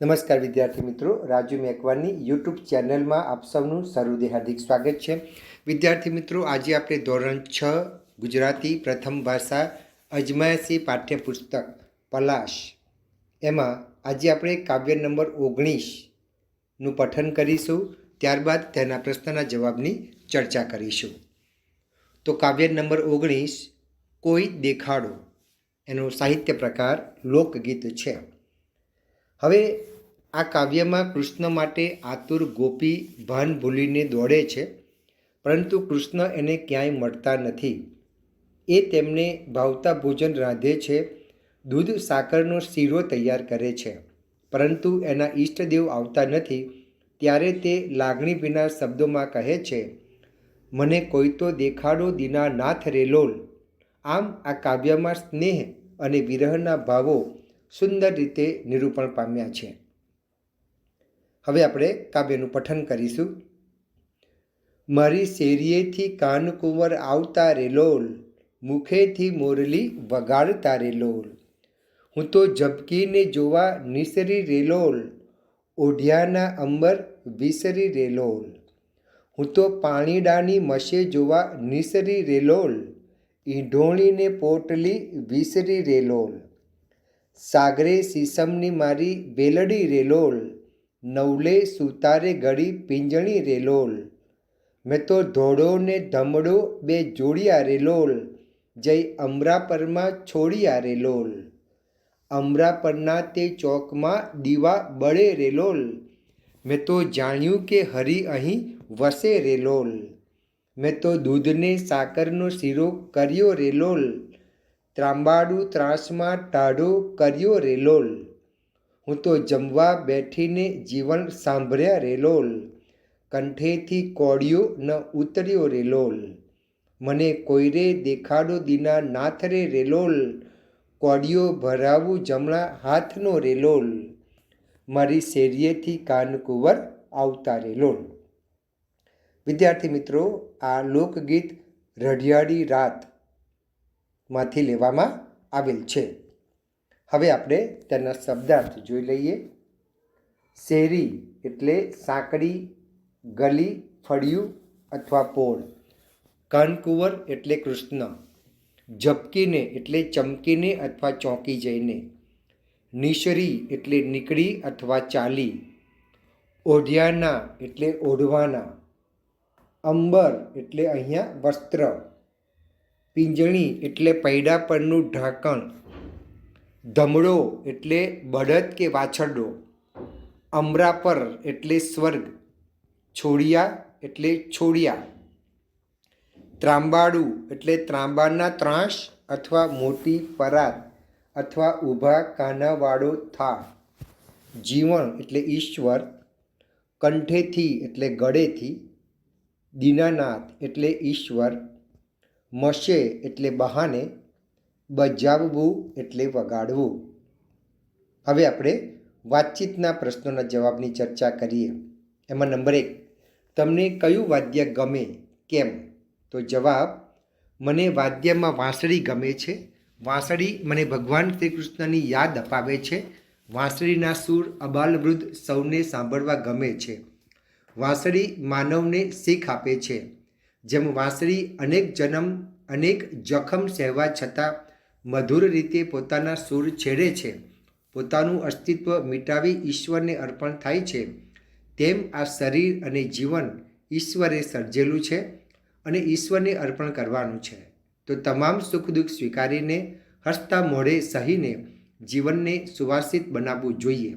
નમસ્કાર વિદ્યાર્થી મિત્રો, રાજુ મેકવાની યુટ્યુબ ચેનલમાં આપ સૌનું સરુદે હાર્દિક સ્વાગત છે. વિદ્યાર્થી મિત્રો, આજે આપણે ધોરણ છ, ગુજરાતી પ્રથમ ભાષા અજમાયશી પાઠ્યપુસ્તક, પલાશ. એમાં આજે આપણે કાવ્ય નંબર ઓગણીસનું પઠન કરીશું, ત્યારબાદ તેના પ્રશ્નના જવાબની ચર્ચા કરીશું. તો કાવ્ય નંબર ઓગણીસ, કોઈ દેખાડો? એનો સાહિત્ય પ્રકાર લોકગીત છે. હવે આ કાવ્યમાં કૃષ્ણ માટે આતુર ગોપી ભાન ભૂલીને દોડે છે, પરંતુ કૃષ્ણ એને ક્યાંય મળતા નથી. એ તેમને ભાવતા ભોજન રાંધે છે, દૂધ સાકરનો શીરો તૈયાર કરે છે. પરંતુ એના ઈષ્ટદેવ આવતા નથી, ત્યારે તે લાગણી વિના શબ્દોમાં કહે છે, મને કોઈ તો દેખાડો દીના નાથ રેલોલ. આમ આ કાવ્યમાં સ્નેહ અને વિરહના ભાવો સુંદર રીતે નિરૂપણ પામ્યા છે. હવે આપણે કાવ્યનું પઠન કરીશું. મારી શેરીએથી કાનકુંવર આવતા રેલોલ મુખેથી મોરલી વગાડતા રેલોલ હું તો ઝબકીને જોવા નિસરી રેલોલ ઓઢિયાના અંબર વિસરી રેલોલ હું તો પાણીડાની મશે જોવા નિસરી રેલોલ ઈંઢોણીને પોટલી વિસરી રેલોલ સાગરે સીસમની મારી વેલડી રેલોલ, નવલે સુતારે ગળી પિંજણી રેલોલ. મેં તો ધોળો ને ધમડો બે જોડિયા રેલોલ, જય અમરાપરમાં છોડિયા રેલોલ. અમરાપરના તે ચોકમાં દીવા બળે રેલોલ, મેં તો જાણ્યું કે હરી અહીં વસે રેલોલ. મેં તો દૂધને સાકરનો શીરો કર્યો રેલોલ ત્રાંબાડું ત્રાસમાં ટાઢો કર્યો રેલોલ હું તો જમવા બેઠીને જીવન સાંભળ્યા રેલોલ કંઠેથી કોડિયો ન ઉતર્યો રેલોલ મને કોઈરે દેખાડો દીના નાથરે રેલોલ કોડિયો ભરાવું જમણા હાથનો રેલોલ મારી શેરીએથી કાનકુંવર આવતા રેલોલ વિદ્યાર્થી મિત્રો, આ લોકગીત રઢિયાળી રાત માંથી લેવામાં આવેલ છે. હવે આપણે તેના શબ્દાર્થ જોઈ લઈએ. શેરી એટલે સાંકડી, ગલી, ફળિયું અથવા પોળ. કાનકુંવર એટલે કૃષ્ણ. ઝપકીને એટલે ચમકીને અથવા ચોંકી જઈને. નિશરી એટલે નીકળી અથવા ચાલી. ઓઢિયાના એટલે ઓઢવાના. અંબર એટલે અહીંયા વસ્ત્ર. પિંજણી એટલે પૈડા પરનું ઢાંકણ. ધમડો એટલે બળદ કે વાછરડો. અમરાપર એટલે સ્વર્ગ. છોડિયા એટલે છોડિયા. ત્રાંબાડું એટલે ત્રાંબાના ત્રાંસ અથવા મોટી પરાત અથવા ઊભા કાનાવાળો થા જીવણ એટલે ઈશ્વર. કંઠેથી એટલે ગળેથી. દીનાનાથ એટલે ઈશ્વર. મશે એટલે બહાને બજાવવું એટલે વગાડવું. હવે આપણે વાતચીતના પ્રશ્નોના જવાબની ચર્ચા કરીએ. એમાં નંબર એક, તમને કયું વાદ્ય ગમે, કેમ? તો જવાબ, મને વાદ્યમાં વાંસળી ગમે છે. વાંસળી મને ભગવાન શ્રી કૃષ્ણની યાદ અપાવે છે. વાંસળીના સૂર અબાલવૃદ્ધ સૌને સાંભળવા ગમે છે. વાંસળી માનવને શીખ આપે છે. જેમ વાંસળી અનેક જન્મ, અનેક જખમ સહેવા છતાં મધુર રીતે પોતાના સૂર છેડે છે. પોતાનું અસ્તિત્વ મિટાવી ઈશ્વરને અર્પણ થાય છે. તેમ આ શરીર અને જીવન ઈશ્વરે સર્જેલું છે અને ઈશ્વરને અર્પણ કરવાનું છે. તો તમામ સુખ દુઃખ સ્વીકારીને હસતા મોઢે સહીને જીવનને સુવાસિત બનાવવું જોઈએ.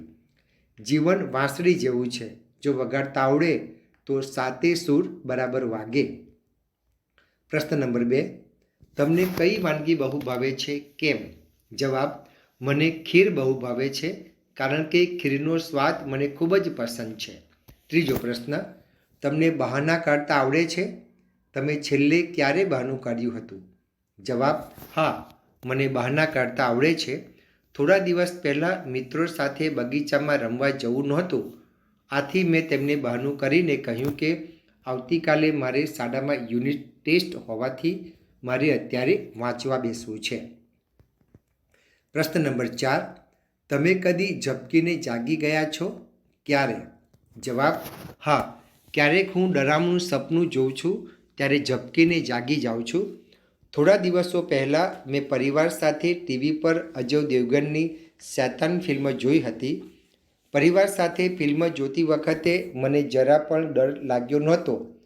જીવન વાંસળી જેવું છે. જો વગાડતા આવડે તો સાતે સૂર બરાબર વાગે. પ્રશ્ન નંબર બે, તમને કઈ વાનગી બહુ ભાવે છે? કેમ? જવાબ, મને ખીર બહુ ભાવે છે, કારણ કે ખીરનો સ્વાદ મને ખૂબ જ પસંદ છે. ત્રીજો પ્રશ્ન, તમને બહાના કાઢતા આવડે છે? તમે છેલ્લે ક્યારે બહાનું કાઢ્યું હતું? જવાબ, હા, મને બહાના કાઢતા આવડે છે. થોડા દિવસ પહેલાં મિત્રો સાથે બગીચામાં રમવા જવું નહોતું. આથી મેં તેમને બહાનું કરીને કહ્યું કે, આવતીકાલે મારે શાળામાં યુનિટ ટેસ્ટ હોવાથી મારે અત્યારે વાંચવા બેસવું છે. પ્રશ્ન નંબર ચાર, તમે કદી ઝબકીને જાગી ગયા છો? ક્યારે? જવાબ, હા. ક્યારેક હું ડરામણું સપનું જોઉં છું, ત્યારે ઝબકીને જાગી જાઉં છું. થોડા દિવસો પહેલાં મેં પરિવાર સાથે ટીવી પર અજય દેવગનની શૈતાન ફિલ્મ જોઈ હતી. પરિવાર સાથે ફિલ્મ જોતી વખતે મને જરા પણ ડર લાગ્યો નહોતો.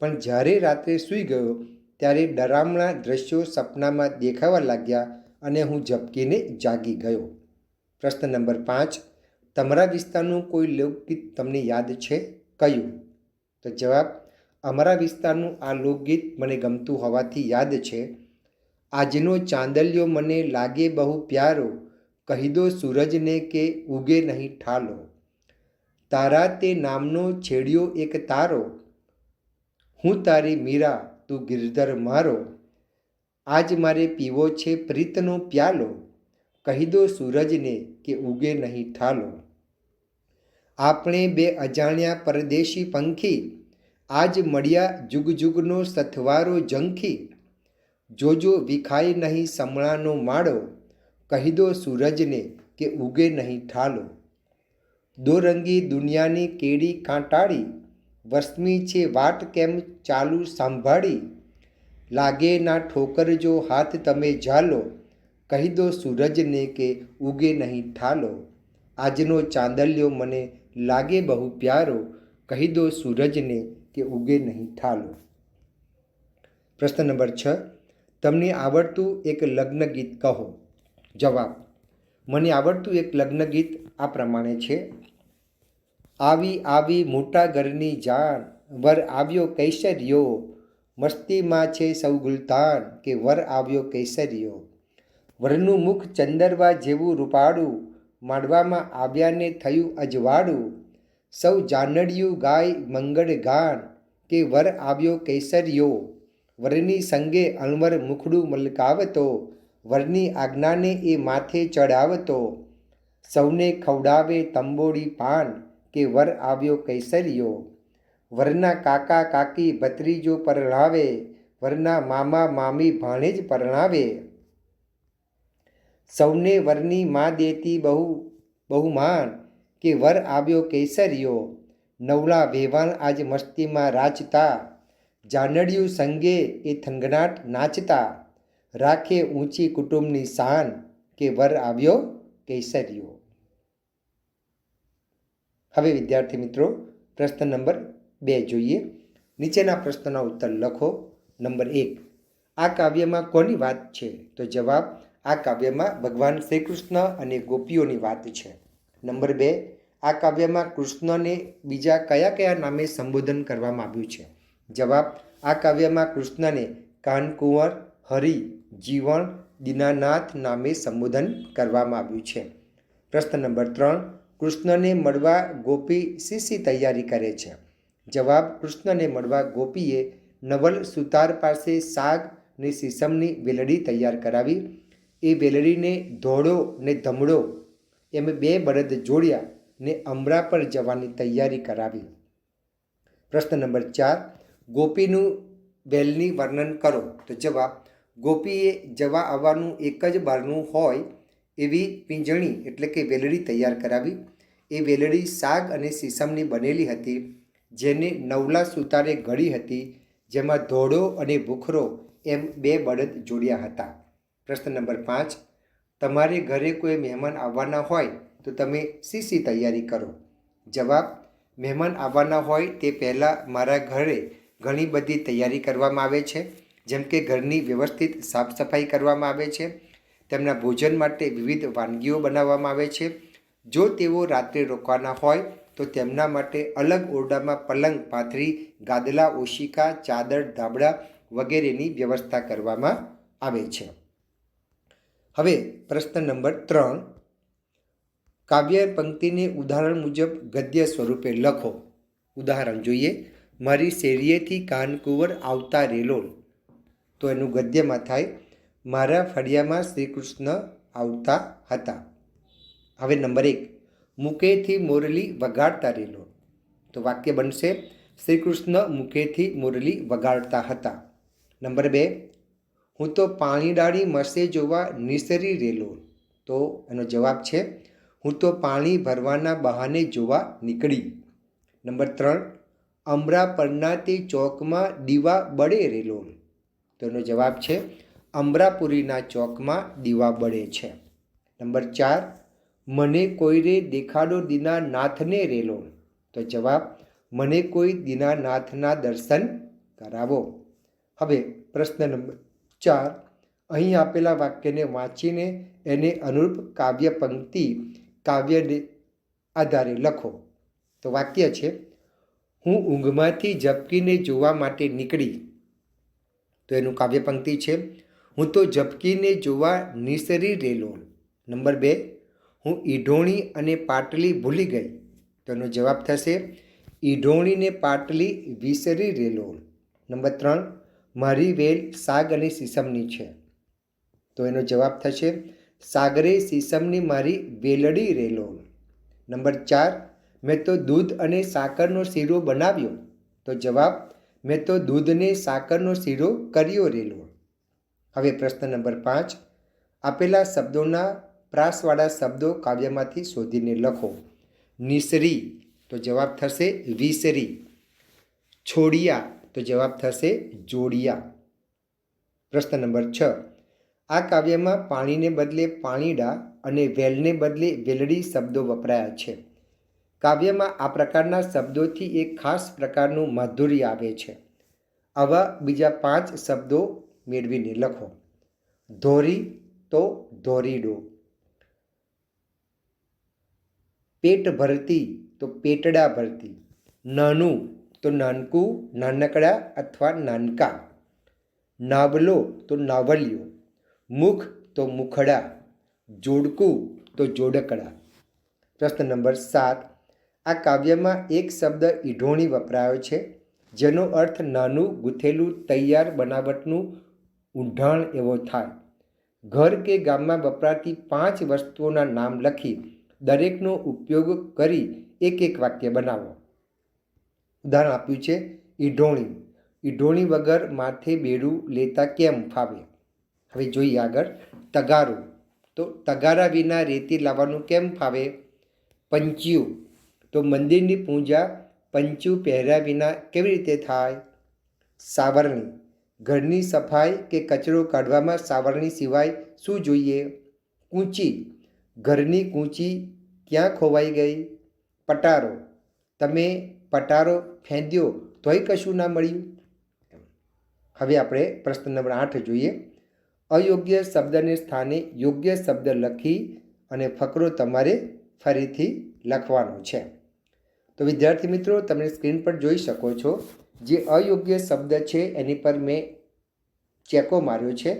પણ જ્યારે રાત્રે સૂઈ ગયો, ત્યારે ડરામણા દ્રશ્યો સપનામાં દેખાવા લાગ્યા અને હું ઝબકીને જાગી ગયો. પ્રશ્ન નંબર પાંચ, તમારા વિસ્તારનું કોઈ લોકગીત તમને યાદ છે? કયું? તો જવાબ, અમારા વિસ્તારનું આ લોકગીત મને ગમતું હોવાથી યાદ છે. આજનો ચાંદલિયો મને લાગે બહુ પ્યારો, કહી દો સૂરજને કે ઉગે નહીં ઠાલો. તારા તે નામનો છેડ્યો એક તારો હું તારી મીરા, તું ગિરધર મારો. આજ મારે પીવો છે પ્રીતનો પ્યાલો. કહી દો સૂરજને કે ઉગે નહીં ઠાલો. આપણે બે અજાણ્યા પરદેશી પંખી, આજ મળ્યા જુગ જુગનો સથવારો જંખી જોજો વિખાય નહીં સમણાનો માળો. કહી દો સૂરજને કે ઉગે નહીં ઠાલો. દોરંગી દુનિયાની કેડી કાંટાળી વસમી છે વાટ કેમ ચાલુ સાંભળી? લાગે ના ઠોકર જો હાથ તમે ઝાલો, કહી દો સૂરજને કે ઉગે નહીં ઠાલો. આજનો ચાંદલિયો મને લાગે બહુ પ્યારો, કહી દો સૂરજને કે ઉગે નહીં ઠાલો. પ્રશ્ન નંબર છ. તમને આવડતું એક લગ્ન ગીત કહો. જવાબ. મને આવડતું એક લગ્ન ગીત આ પ્રમાણે છે. આવી આવી મોટા ઘરની જાણ વર આવ્યો કૈસર્યો. મસ્તીમાં છે સૌ ગુલતાન કે વર આવ્યો કૈસર્યો. વરનું મુખ ચંદરવા જેવું રૂપાળું માંડવામાં આવ્યાને થયું અજવાળું. સૌ જાનડિયું ગાય મંગળ ગાન કે વર આવ્યો કૈસર્યો. વરની સંગે અણવર મુખડું મલકાવતો. વરની આજ્ઞાને એ માથે ચડાવતો સૌને ખવડાવે તંબોડી પાન કે વર આવ્યો કૈસરિયો? વરના કાકા કાકી ભત્રીજો પરણાવે, વરના મામા મામી ભાણેજ પરણાવે. સૌને વરની મા દેતી બહુ, બહુમાન કે વર આવ્યો કેસરિયો? નવલા વેવાણ આજ મસ્તીમાં રાચતા. જાનડિયું સંગે એ થંગનાટ નાચતા. રાખે ઊંચી કુટુંબની શાન કે વર આવ્યો કેસરિયો? હવે વિદ્યાર્થી મિત્રો, પ્રશ્ન નંબર બે જોઈએ. નીચેના પ્રશ્નના ઉત્તર લખો. નંબર એક, આ કાવ્યમાં કોની વાત છે? તો જવાબ, આ કાવ્યમાં ભગવાન શ્રી કૃષ્ણ અને ગોપીઓની વાત છે. નંબર બે, આ કાવ્યમાં કૃષ્ણને બીજા કયા કયા નામે સંબોધન કરવામાં આવ્યું છે? જવાબ, આ કાવ્યમાં કૃષ્ણને કાનકુંવર, હરિ, જીવણ, દીનાનાથ નામે સંબોધન કરવામાં આવ્યું છે. પ્રશ્ન નંબર ત્રણ કૃષ્ણને મળવા ગોપી શી શી તૈયારી કરે છે? જવાબ, કૃષ્ણને મળવા ગોપીએ નવલ સુતાર પાસે શાક ને સીસમની વેલડી તૈયાર કરાવી. એ વેલડીને ધોળો ને ધમડો એમ બે બળદ જોડ્યા ને અમરા પર જવાની તૈયારી કરાવી. પ્રશ્ન નંબર ચાર, ગોપીનું વેલની વર્ણન કરો. તો જવાબ, ગોપીએ જવા આવવાનું એક જ બારનું હોય એવી પીંજણી એટલે કે વેલડી તૈયાર કરાવી. એ વેલડી સાગ અને સીસમની બનેલી હતી, જેને નવલા સુતારે ઘડી હતી, જેમાં ધોળો અને ભૂખરો એમ બે બળદ જોડ્યા હતા. પ્રશ્ન નંબર પાંચ, તમારે ઘરે કોઈ મહેમાન આવવાના હોય તો તમે શી શી તૈયારી કરો? જવાબ, મહેમાન આવવાના હોય તે પહેલાં મારા ઘરે ઘણી બધી તૈયારી કરવામાં આવે છે, જેમ કે ઘરની વ્યવસ્થિત સાફ સફાઈ કરવામાં આવે છે તેમના ભોજન માટે વિવિધ વાનગીઓ બનાવવામાં આવે છે. જો તેઓ રાત્રે રોકવાના હોય, તો તેમના માટે અલગ ઓરડામાં પલંગ પાથરી, ગાદલા, ઓશિકા, ચાદર, ધાબળા વગેરેની વ્યવસ્થા કરવામાં આવે છે. હવે પ્રશ્ન નંબર ત્રણ. કાવ્ય પંક્તિને ઉદાહરણ મુજબ ગદ્ય સ્વરૂપે લખો. ઉદાહરણ જોઈએ. મારી શેરીએથી કાનકુંવર આવતા રેલોલ. તો એનું ગદ્યમાં થાય મારા ફળિયામાં શ્રી કૃષ્ણ આવતા હતા. હવે નંબર એક, મુકેથી મોરલી વગાડતા રેલો. તો વાક્ય બનશે શ્રી કૃષ્ણ મુકેથી મોરલી વગાડતા હતા. નંબર બે, હું તો પાણીડાળી મસે જોવા નિસરી રેલો. તો એનો જવાબ છે, હું તો પાણી ભરવાના બહાને જોવા નીકળી. નંબર ત્રણ અમરા પરના ચોકમાં દીવા બળે રેલો. તો એનો જવાબ છે અમરાપુરીના ચોકમાં દીવા બળે છે. નંબર ચાર, મને કોઈને દેખાડો દીના નાથને રેલો. તો જવાબ, મને કોઈ દીનાનાથના દર્શન કરાવો. હવે પ્રશ્ન નંબર ચાર, અહીં આપેલા વાક્યને વાંચીને એને અનુરૂપ કાવ્ય પંક્તિ કાવ્યને આધારે લખો. તો વાક્ય છે, હું ઊંઘમાંથી ઝપકીને જોવા માટે નીકળી. તો એનું કાવ્ય પંક્તિ છે હું તો ઝબકીને જોવા નિસરી રેલો નંબર બે, હું ઈઢોણી અને પાટલી ભૂલી ગઈ. તો એનો જવાબ થશે, ઈઢોણીને પાટલી વિસરી રેલો નંબર ત્રણ, મારી વેલ સાગ અને સીસમની છે. તો એનો જવાબ થશે, સાગરે સીસમની મારી વેલડી રેલો નંબર ચાર, મેં તો દૂધ અને સાકરનો શીરો બનાવ્યો. તો જવાબ, મેં તો દૂધને સાકરનો શીરો કર્યો રેલો હવે પ્રશ્ન નંબર પાંચ. આપેલા શબ્દોના પ્રાસવાળા શબ્દો કાવ્યમાંથી શોધીને લખો. નિસરી, તો જવાબ થશે વિસરી. છોડિયા, તો જવાબ થશે જોડિયા. પ્રશ્ન નંબર છ. આ કાવ્યમાં પાણીને બદલે પાણીડા અને વેલને બદલે વેલડી શબ્દો વપરાયા છે. કાવ્યમાં આ પ્રકારના શબ્દોથી એક ખાસ પ્રકારનું માધુર્ય આવે છે. આવા બીજા પાંચ શબ્દો મેળવીને લખો. ધોરી તો ધોરીડો. પેટ ભરતી તો પેટડા ભરતી. નાનું તો નાનકું, નાનકડા અથવા નાનકા. નાવલો તો નાવલિયો. મુખ તો મુખડા. જોડકું તો જોડકડા. પ્રશ્ન નંબર સાત. આ કાવ્યમાં એક શબ્દ ઈઢોણી વપરાયો છે, જેનો અર્થ નાનું, ગૂંથેલું, તૈયાર, બનાવટનું ઊંઢાણ એવો થાય. ઘર કે ગામમાં વપરાતી પાંચ વસ્તુઓના નામ લખી દરેકનો ઉપયોગ કરી એક એક વાક્ય બનાવો. ઉદાહરણ આપ્યું છે, ઈઢોણી. ઈઢોણી વગર માથે બેડું લેતા કેમ ફાવે? હવે જોઈએ આગળ. તગારું. તો તગારા વિના રેતી લાવવાનું કેમ ફાવે? પંચ્યું. તો મંદિરની પૂજા પંચું પહેર્યા વિના કેવી રીતે થાય? સાવરણી. ઘરની સફાઈ કે કચરો કાઢવામાં સાવરણી સિવાય શું જોઈએ? કૂંચી. ઘરની કૂંચી ક્યાં ખોવાઈ ગઈ? પટારો. તમે પટારો ફેંદ્યો તોય કશું ના મળ્યું? હવે આપણે પ્રશ્ન નંબર આઠ જોઈએ. અયોગ્ય શબ્દને સ્થાને યોગ્ય શબ્દ લખી અને ફકરો તમારે ફરીથી લખવાનો છે. તો વિદ્યાર્થી મિત્રો, તમે સ્ક્રીન પર જોઈ શકો છો જે અયોગ્ય શબ્દ છે એની પર મેં ચેકો માર્યો છે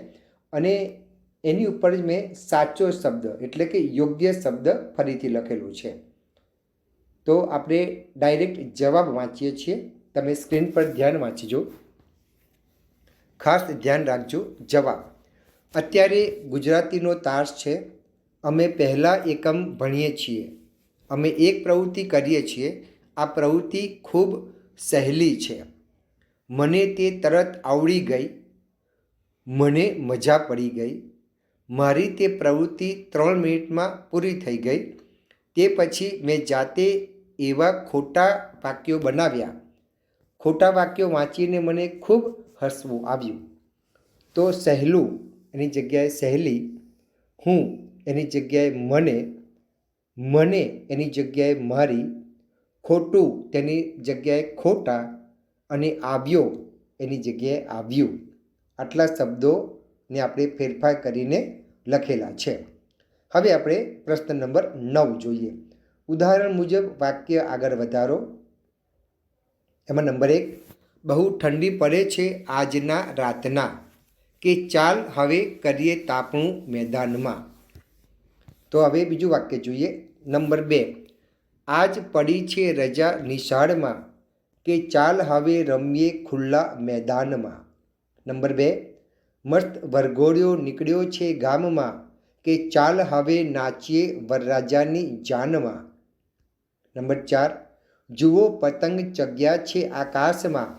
અને એની ઉપર જ મેં સાચો શબ્દ એટલે કે યોગ્ય શબ્દ ફરીથી લખેલું છે. તો આપણે ડાયરેક્ટ જવાબ વાંચીએ છીએ. તમે સ્ક્રીન પર ધ્યાન વાંચીજો. ખાસ ધ્યાન રાખજો. જવાબ. અત્યારે ગુજરાતીનો તાસ છે. અમે પહેલાં એકમ ભણીએ છીએ. અમે એક પ્રવૃત્તિ કરીએ છીએ. આ પ્રવૃત્તિ ખૂબ સહેલી છે. મને તે તરત આવડી ગઈ. મને મજા પડી ગઈ. મારી તે પ્રવૃત્તિ ત્રણ મિનિટમાં પૂરી થઈ ગઈ. તે પછી મેં જાતે એવા ખોટા વાક્યો બનાવ્યા. ખોટા વાક્યો વાંચીને મને ખૂબ હસવું આવ્યું. તો સહેલું, એની જગ્યાએ સહેલી, હું, એની જગ્યાએ મને મને, એની જગ્યાએ મારી ખોટું તેની જગ્યાએ ખોટા અને આવ્યો એની જગ્યાએ આવ્યું. આટલા શબ્દોને આપણે ફેરફાર કરીને લખેલા છે. હવે આપણે પ્રશ્ન નંબર નવ જોઈએ. ઉદાહરણ મુજબ વાક્ય આગળ વધારો. એમાં નંબર એક, બહુ ઠંડી પડે છે આજના રાતના કે ચાલ હવે કરીએ તાપણું મેદાનમાં. તો હવે બીજું વાક્ય જોઈએ. નંબર બે આજ પડી છે રજા નિશાળમાં કે ચાલ હવે રમીએ ખુલ્લા મેદાનમાં. નંબર બે, મસ્ત વરઘોડિયો નીકળ્યો છે ગામમાં કે ચાલ હવે નાચીએ વરરાજાની જાનમાં. નંબર ચાર, જુઓ પતંગ ચગ્યા છે આકાશમાં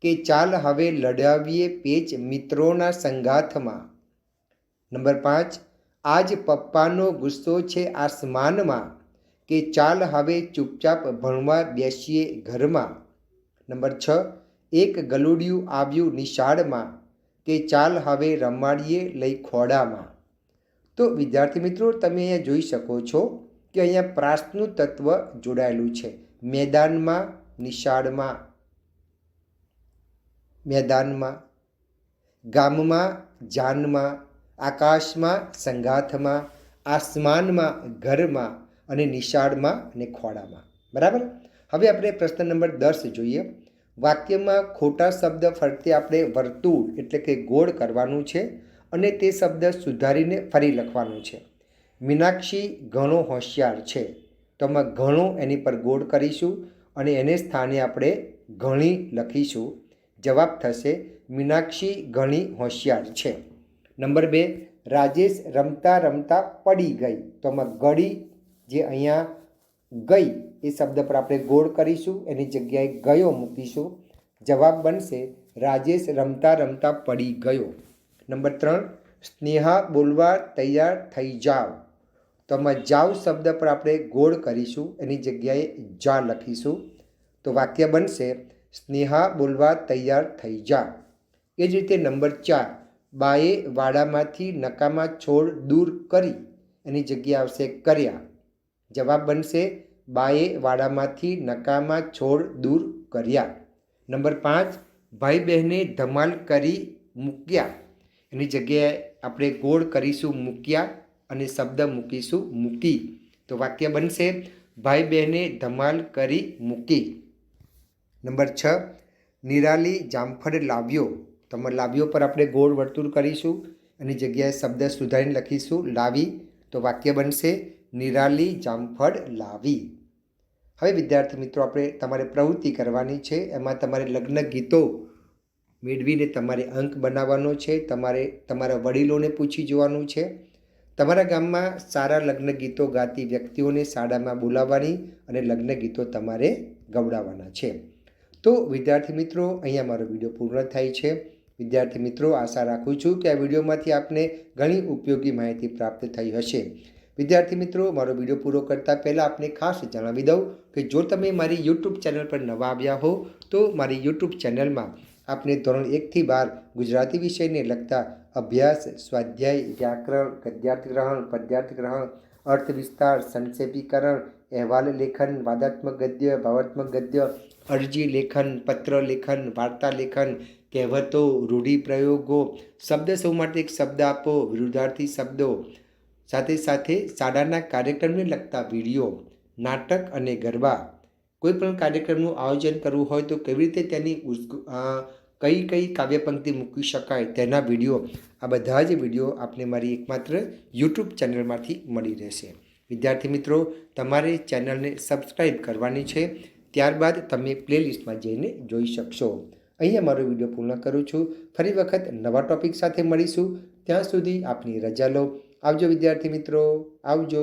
કે ચાલ હવે લડાવીએ પેચ મિત્રોના સંગાથમાં. નંબર પાંચ, આજ પપ્પાનો ગુસ્સો છે આસમાનમાં કે ચાલ હવે ચૂપચાપ ભણવા બેસીએ ઘરમાં. નંબર છ, એક ગલુડિયું આવ્યું નિશાળમાં કે ચાલ હવે રમાડીએ લઈ ખોડામાં તો વિદ્યાર્થી મિત્રો, તમે અહીંયા જોઈ શકો છો કે અહીંયા પ્રાસનું તત્વ જોડાયેલું છે. મેદાનમાં, નિશાળમાં, મેદાનમાં, ગામમાં, જાનમાં, આકાશમાં, સંગાથમાં, આસમાનમાં, ઘરમાં અને નિશાળમાં અને ખોડામાં બરાબર? હવે આપણે પ્રશ્ન નંબર દસ જોઈએ. વાક્યમાં ખોટા શબ્દ ફરતે આપણે વર્તુળ એટલે કે ગોળ કરવાનું છે અને તે શબ્દ સુધારીને ફરી લખવાનું છે. મીનાક્ષી ઘણો હોશિયાર છે. તો અમે ઘણો એની પર ગોળ કરીશું અને એને સ્થાને આપણે ઘણી લખીશું. જવાબ થશે, મીનાક્ષી ઘણી હોશિયાર છે. નંબર બે, રાજેશ રમતા રમતા પડી ગઈ. તો અમે ગળી જે અહીંયા ગઈ એ શબ્દ પર આપણે ગોળ કરીશું, એની જગ્યાએ ગયો મૂકીશું. જવાબ બનશે, રાજેશ રમતા રમતા પડી ગયો. નંબર ત્રણ, સ્નેહા બોલવા તૈયાર થઈ જાવ. તો આમાં જાવ શબ્દ પર આપણે ગોળ કરીશું, એની જગ્યાએ જા લખીશું. તો વાક્ય બનશે, સ્નેહા બોલવા તૈયાર થઈ જા. એ જ રીતે નંબર ચાર, બાએ વાડામાંથી નકામા છોડ દૂર કરી. એની જગ્યા આવશે, કર્યા. જવાબ બનશે, બાએ વાડામાંથી નકામા છોડ દૂર કર્યા. નંબર પાંચ ભાઈ બહેને ધમાલ કરી મૂક્યા. એની જગ્યાએ આપણે ગોળ કરીશું મૂક્યા અને શબ્દ મૂકીશું મૂકી. તો વાક્ય બનશે ભાઈ બહેને ધમાલ કરી મૂકી. નંબર છ, નિરાલી જામફળ લાવ્યો. તો લાવ્યો પર આપણે ગોળ વર્તુળ કરીશું, એની જગ્યાએ શબ્દ સુધારીને લખીશું, લાવી. તો વાક્ય બનશે નિરાલી જામફળ લાવી. હવે વિદ્યાર્થી મિત્રો, આપણે તમારે પ્રવૃત્તિ કરવાની છે. એમાં તમારે લગ્ન ગીતો મેળવીને તમારે અંક બનાવવાનો છે. તમારે તમારા વડીલોને પૂછી જોવાનું છે. તમારા ગામમાં સારા લગ્ન ગીતો ગાતી વ્યક્તિઓને શાળામાં બોલાવવાની અને લગ્ન ગીતો તમારે ગવડાવવાના છે. તો વિદ્યાર્થી મિત્રો, અહીંયા મારો વીડિયો પૂર્ણ થાય છે. વિદ્યાર્થી મિત્રો, આશા રાખું છું કે આ વિડીયોમાંથી આપને ઘણી ઉપયોગી માહિતી પ્રાપ્ત થઈ હશે. વિદ્યાર્થી મિત્રો, મારો વીડિયો પૂરો કરતાં પહેલાં આપને ખાસ જણાવી દઉં કે જો તમે મારી યુટ્યુબ ચેનલ પર નવા આવ્યા હો, તો મારી યુટ્યુબ ચેનલમાં આપને ધોરણ એકથી બાર ગુજરાતી વિષયને લગતા અભ્યાસ, સ્વાધ્યાય, વ્યાકરણ, ગદ્યાર્થ ગ્રહણ, પદ્યાર્થ ગ્રહણ, અર્થ વિસ્તાર, સંક્ષેપીકરણ, અહેવાલ લેખન, વાદાત્મક ગદ્ય, ભાવાત્મક ગદ્ય, અરજી લેખન, પત્ર લેખન, વાર્તા લેખન, કહેવતો, રૂઢિપ્રયોગો, શબ્દ સૌ માટે એક શબ્દ આપો, વિરુદ્ધાર્થી શબ્દો સાથે સાથે શાળાના કાર્યક્રમને લગતા વીડિયો, નાટક અને ગરબા. કોઈ પણ કાર્યક્રમનું આયોજન કરવું હોય તો કેવી રીતે તેની કઈ કઈ કાવ્યપંક્તિ મૂકી શકાય તેના વીડિયો, આ બધા જ વીડિયો આપને મારી એકમાત્ર યુટ્યુબ ચેનલમાંથી મળી રહેશે. વિદ્યાર્થી મિત્રો, તમારે ચેનલને સબસ્ક્રાઈબ કરવાની છે, ત્યારબાદ તમે પ્લેલિસ્ટમાં જઈને જોઈ શકશો. અહીંયા મારો વીડિયો પૂર્ણ કરું છું. ફરી વખત નવા ટોપિક સાથે મળીશું. ત્યાં સુધી આપની રજા લો. આવજો વિદ્યાર્થી મિત્રો આવજો